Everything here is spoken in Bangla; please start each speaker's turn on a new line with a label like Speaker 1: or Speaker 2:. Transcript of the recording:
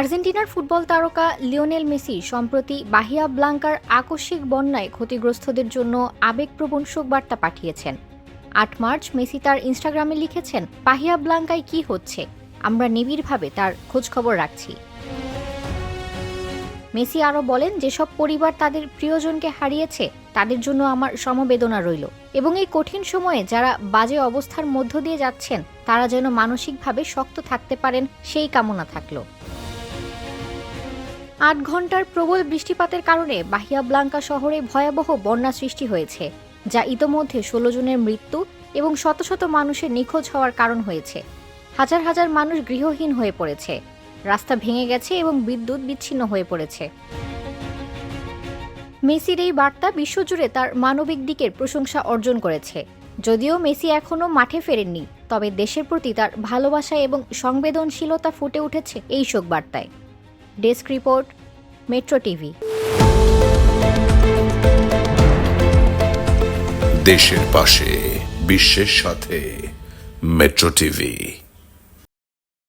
Speaker 1: আর্জেন্টিনার ফুটবল তারকা লিওনেল মেসি সম্প্রতি বাহিয়া ব্লাঙ্কার আকস্মিক বন্যায় ক্ষতিগ্রস্তদের জন্য আবেগপ্রবণ শোকবার্তা পাঠিয়েছেন। আট মার্চ মেসি তার ইনস্টাগ্রামে লিখেছেন, বাহিয়া ব্লাঙ্কায় কি হচ্ছে? আমরা নিবিড়ভাবে তার খোঁজখবর রাখছি। মেসি আরও বলেন, যেসব পরিবার তাদের প্রিয়জনকে হারিয়েছে, তাদের জন্য আমার সমবেদনা রইল। এবং এই কঠিন সময়ে যারা বাজে অবস্থার মধ্য দিয়ে যাচ্ছেন, তারা যেন মানসিকভাবে শক্ত থাকতে পারেন, সেই কামনা থাকল। আট ঘণ্টার প্রবল বৃষ্টিপাতের কারণে বাহিয়া ব্লাঙ্কা শহরে ভয়াবহ বন্যা সৃষ্টি হয়েছে, যা ইতোমধ্যে ষোলো জনের মৃত্যু এবং শত শত মানুষের নিখোঁজ হওয়ার কারণ হয়েছে। হাজার হাজার মানুষ গৃহহীন হয়ে পড়েছে। রাস্তা ভেঙে গেছে এবং বিদ্যুৎ বিচ্ছিন্ন হয়ে পড়েছে। মেসির এই বার্তা বিশ্বজুড়ে তার মানবিক দিকের প্রশংসা অর্জন করেছে। যদিও মেসি এখনও মাঠে ফেরেননি, তবে দেশের প্রতি তার ভালোবাসা এবং সংবেদনশীলতা ফুটে উঠেছে এই শোক বার্তায় ডেস্ক রিপোর্ট, মেট্রো টিভি।
Speaker 2: দেশের পাশে, বিশ্বের সাথে, মেট্রো টিভি।